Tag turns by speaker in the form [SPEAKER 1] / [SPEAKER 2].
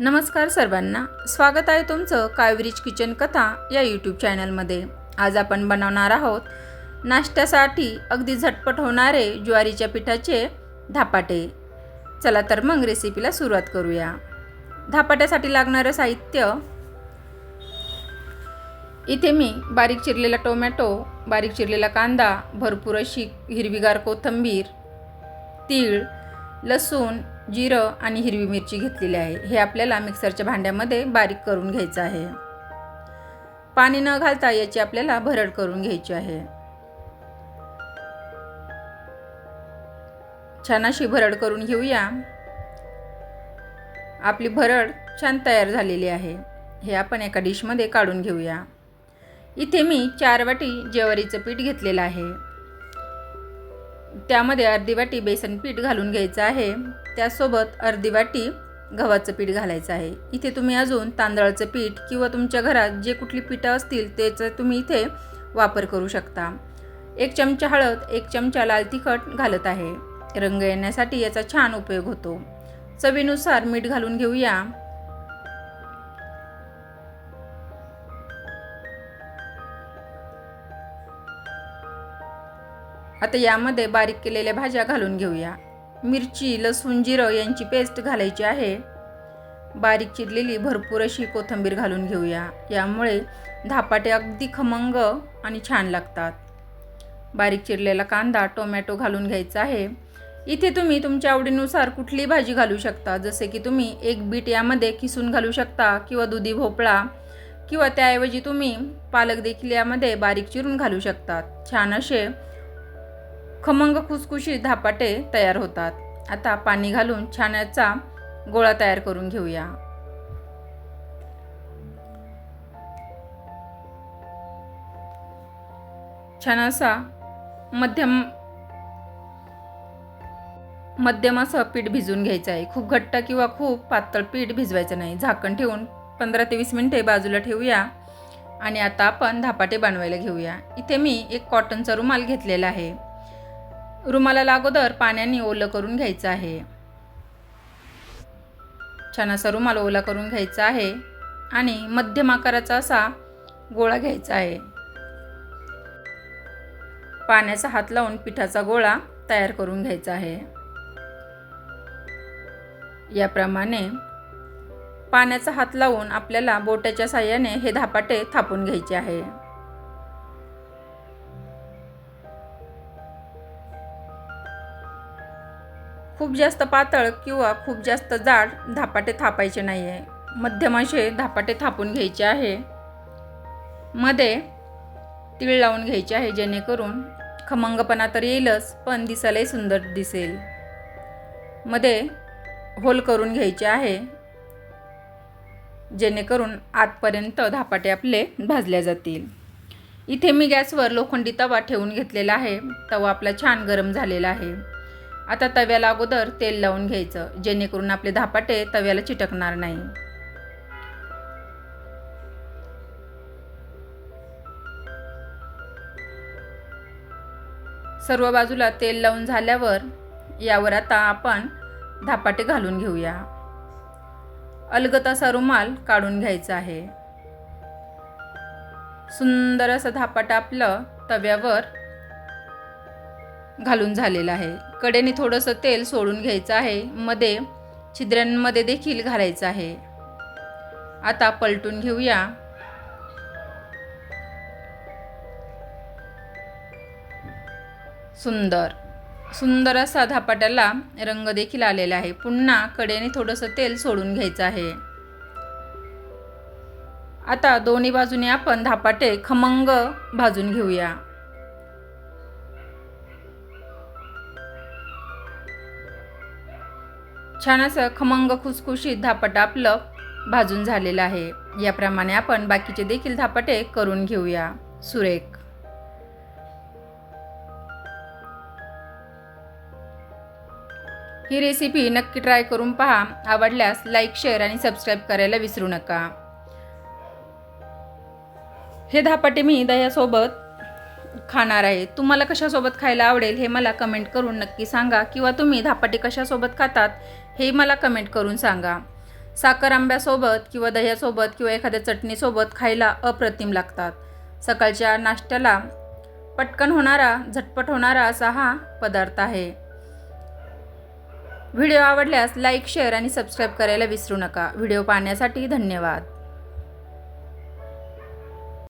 [SPEAKER 1] नमस्कार सर्वांना. स्वागत आहे तुमचं कावरीज किचन कथा या यूट्यूब चॅनलमध्ये आज आपण बनवणार आहोत नाश्त्यासाठी अगदी झटपट होणारे ज्वारीच्या पिठाचे धापाटे. चला तर मग रेसिपीला सुरुवात करूया. धापाट्यासाठी लागणारं साहित्य. इथे मी बारीक चिरलेला टोमॅटो बारीक चिरलेला कांदा भरपूर अशी हिरवीगार कोथिंबीर तीळ लसूण जिरं आणि हिरवी मिरची घेतलेली आहे. हे आपल्याला मिक्सरच्या भांड्यामध्ये बारीक करून घ्यायचं आहे. पाणी न घालता याची आपल्याला भरड करून घ्यायची आहे. छान अशी भरड करून घेऊया. आपली भरड छान तयार झालेली आहे. हे आपण एका डिशमध्ये काढून घेऊया. इथे मी चार वाटी ज्वारीचं पीठ घेतलेलं आहे. त्यामध्ये अर्धी वाटी बेसन पीठ घालून घ्यायचं आहे. त्यासोबत अर्धी वाटी गव्हाचं पीठ घालायचं आहे. इथे तुम्ही अजून तांदळाचं पीठ किंवा तुमच्या घरात जे कुठली पिठं असतील त्याचा तुम्ही इथे वापर करू शकता. एक चमचा हळद एक चमचा लाल तिखट घालत आहे. रंग येण्यासाठी याचा छान उपयोग होतो. चवीनुसार मीठ घालून घेऊया. आता यामध्ये बारीक केलेल्या भाज्या घालून घेऊया. मिरची लसूण जिरं यांची पेस्ट घालायची आहे. बारीक चिरलेली भरपूर अशी कोथिंबीर घालून घेऊया. यामुळे धापाटे अगदी खमंग आणि छान लागतात. बारीक चिरलेला कांदा टोमॅटो घालून घ्यायचा आहे. इथे तुम्ही तुमच्या आवडीनुसार कुठली भाजी घालू शकता? जसे की तुम्ही एक बीट यामध्ये किसून घालू शकता किंवा दुधी भोपळा किंवा त्याऐवजी तुम्ही पालक देखील यामध्ये बारीक चिरून घालू शकतात. छान असे खमंग खुसखुशी धापाटे तयार होतात. आता पाणी घालून छान गोळा तयार करून घेऊया. छान असा मध्यम मध्यम असं पीठ भिजवून घ्यायचं आहे. खूप घट्ट किंवा खूप पातळ पीठ भिजवायचं नाही. झाकण ठेवून पंधरा ते वीस मिनटे बाजूला ठेवूया आणि आता आपण धापाटे बनवायला घेऊया. इथे मी एक कॉटनचा रुमाल घेतलेला आहे. रुमालाला अगोदर पाण्याने ओलं करून घ्यायचं आहे. छान असा रुमाल ओला करून घ्यायचा आहे आणि मध्यम आकाराचा असा गोळा घ्यायचा आहे. पाण्याचा हात लावून पिठाचा गोळा तयार करून घ्यायचा आहे. याप्रमाणे पाण्याचा हात लावून आपल्याला बोटाच्या साह्याने हे धापाटे थापून घ्यायचे आहे. खूप जास्त पातळ किंवा खूप जास्त जाड धापाटे थापायचे नाही आहे मध्यम असे धापाटे थापून घ्यायचे आहे. मध्ये तीळ लावून घ्यायचे आहे जेणेकरून खमंगपणा तर येईलच पण दिसायलाही सुंदर दिसेल. मध्ये होल करून घ्यायचे आहे जेणेकरून आतपर्यंत धापाटे आपले भाजल्या जातील. इथे मी गॅसवर लोखंडी तवा ठेवून घेतलेला आहे. तवा आपला छान गरम झालेला आहे. आता तव्याला अगोदर तेल लावून घ्यायचं. जेणेकरून आपले धापाटे तव्याला चिटकणार नाही. सर्व बाजूला तेल लावून झाल्यावर यावर आता आपण धापाटे घालून घेऊया. अलगत असा रुमाल काढून घ्यायचा आहे. सुंदर असं धापाटा आपलं तव्यावर घालून झालेलं आहे. कडेने थोडंसं तेल सोडून घ्यायचं आहे. मध्ये छिद्रांमध्ये देखील घालायचं आहे. आता पलटून घेऊया. सुंदर. सुंदर असा धापाट्याला रंग देखील आलेला आहे. पुन्हा कडेने थोडंसं तेल सोडून घ्यायचं आहे. आता दोन्ही बाजूने आपण धापाटे खमंग भाजून घेऊया. छान असं खमंग खुसखुशीत धापट आपलं भाजून झालेलं आहे. याप्रमाणे आपण बाकीचे देखील धापटे करून घेऊया. सुरेख. ही रेसिपी नक्की ट्राय करून पहा. आवडल्यास लाईक शेअर आणि सबस्क्राईब करायला विसरू नका. हे धापटे मी दह्यासोबत खाणार आहे. तुम्हाला कशासोबत खायला आवडेल हे मला कमेंट करून नक्की सांगा. किंवा तुम्ही धापाटे कशासोबत खातात हे मला कमेंट करून सांगा. साखर आंब्यासोबत किंवा दह्यासोबत किंवा एखाद्या चटणीसोबत खायला अप्रतिम लागतात. सकाळच्या नाश्त्याला पटकन होणारा झटपट होणारा असा हा पदार्थ आहे. व्हिडिओ आवडल्यास लाईक शेअर आणि सबस्क्राईब करायला विसरू नका. व्हिडिओ पाहण्यासाठी धन्यवाद.